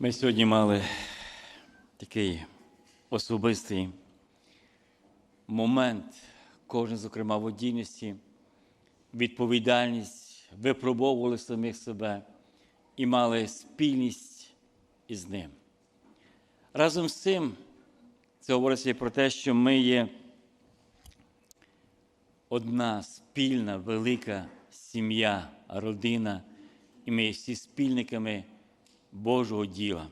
Ми сьогодні мали такий особистий момент, кожен, зокрема, в дійності, відповідальність, випробовували самих себе і мали спільність із ним. Разом з цим це говориться про те, що ми є одна спільна, велика сім'я, родина, і ми є всі спільниками Божого діла.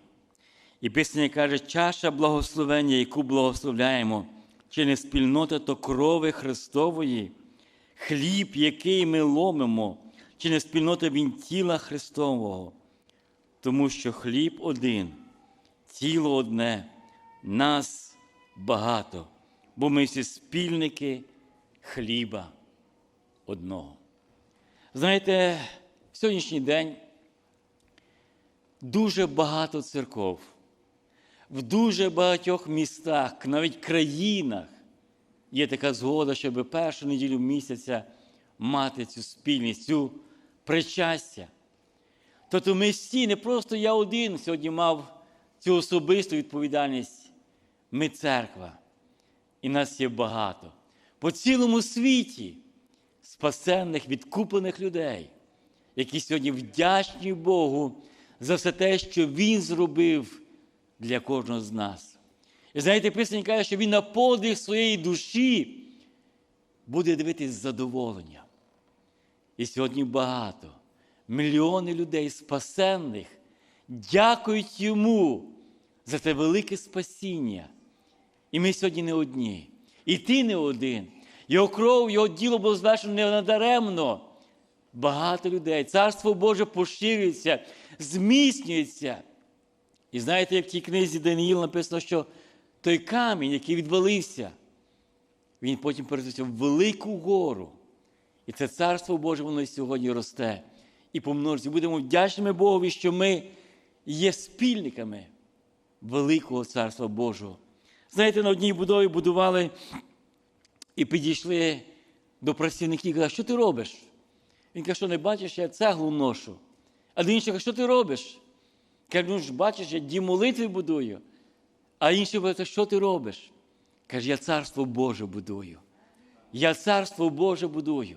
І Писання каже, чаша благословення, яку благословляємо, чи не спільнота то крови Христової, хліб, який ми ломимо, чи не спільнота він тіла Христового, тому що хліб один, тіло одне, нас багато, бо ми всі спільники хліба одного. Знаєте, в сьогоднішній день дуже багато церков, в дуже багатьох містах, навіть країнах є така згода, щоб першу неділю місяця мати цю спільність, цю причастя. Тобто ми всі, не просто я один сьогодні мав цю особисту відповідальність. Ми церква, і нас є багато. По цілому світі спасенних, відкуплених людей, які сьогодні вдячні Богу за все те, що Він зробив для кожного з нас. І знаєте, Писання каже, що Він на подих своєї душі буде дивитись з задоволенням. І сьогодні багато, мільйони людей спасенних дякують йому за це велике спасіння. І ми сьогодні не одні. І ти не один. Його кров, його діло було звершено не надаремно. Багато людей. Царство Боже поширюється, зміцнюється. І знаєте, як в тій книзі Даниїл написано, що той камінь, який відвалився, він потім перетворився в велику гору. І це царство Боже, воно і сьогодні росте і помножиться. Будемо вдячними Богові, що ми є спільниками великого царства Божого. Знаєте, на одній будові будували і підійшли до працівників і казали, що ти робиш? Він каже, що не бачиш, я цеглу ношу. А до каже, що ти робиш? Каже, ну ж бачиш, я дім молитви будую. А інший каже, що ти робиш? Каже, я царство Боже будую. Я царство Боже будую.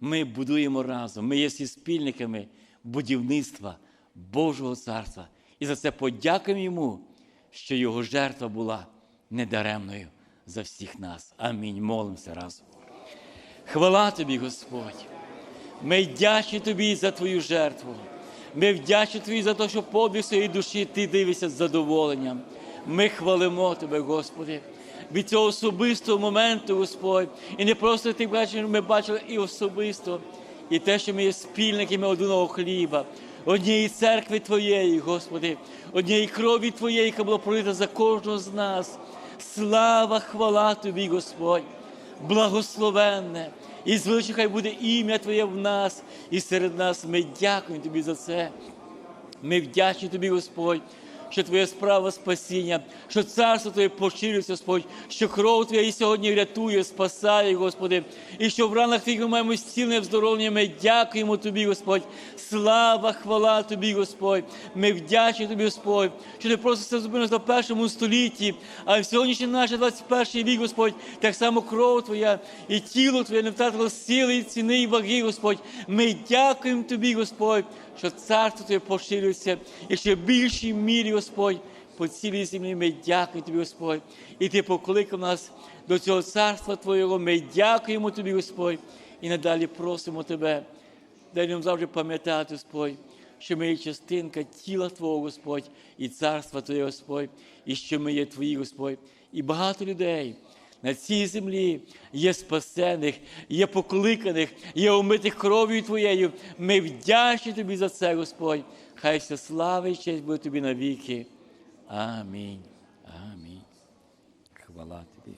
Ми будуємо разом. Ми є всі спільниками будівництва Божого царства. І за це подякуємо йому, що його жертва була недаремною за всіх нас. Амінь. Молимося разом. Хвала тобі, Господь. Ми вдячні тобі за твою жертву. Ми вдячні тобі за те, що подвиг своєї душі ти дивишся з задоволенням. Ми хвалимо тебе, Господи, від цього особистого моменту, Господь. І не просто ти бачиш, ми бачили і особисто, і те, що ми є спільниками одного хліба, однієї церкви Твоєї, Господи, однієї крові Твоєї, яка була пролита за кожного з нас. Слава, хвала тобі, Господь, благословенне. І звичай, хай буде ім'я Твоє в нас і серед нас. Ми дякуємо Тобі за це. Ми вдячні Тобі, Господь, що Твоя справа спасіння, що царство Твоє поширюється, Господь, що кров Твоя і сьогодні рятує, спасає, Господи, і що в ранах Твоїх ми маємо зцілне вздоровлення. Ми дякуємо Тобі, Господь. Слава, хвала Тобі, Господь. Ми вдячні Тобі, Господь, що не просто це зупинилося в першому столітті, а в сьогоднішній наш 21 вік, Господь, так само кров Твоя і тіло Твоє не втратило сили, і ціни і ваги, Господь. Ми дякуємо Тобі, Господь, що царство Твоє поширюється і ще в більшій мірі, Господь, по цілій землі. Ми дякуємо Тобі, Господь. І Ти покликав нас до цього царства Твоєго. Ми дякуємо Тобі, Господь, і надалі просимо Тебе. Дай нам завжди пам'ятати, Господь, що ми є частинка тіла Твого, Господь, і царства Твоє, Господь, і що ми є Твої, Господь. І багато людей на цій землі є спасених, є покликаних, є умитих кров'ю Твоєю. Ми вдячні Тобі за це, Господь. Хай вся слава і честь буде Тобі навіки. Амінь. Амінь. Хвала Тобі.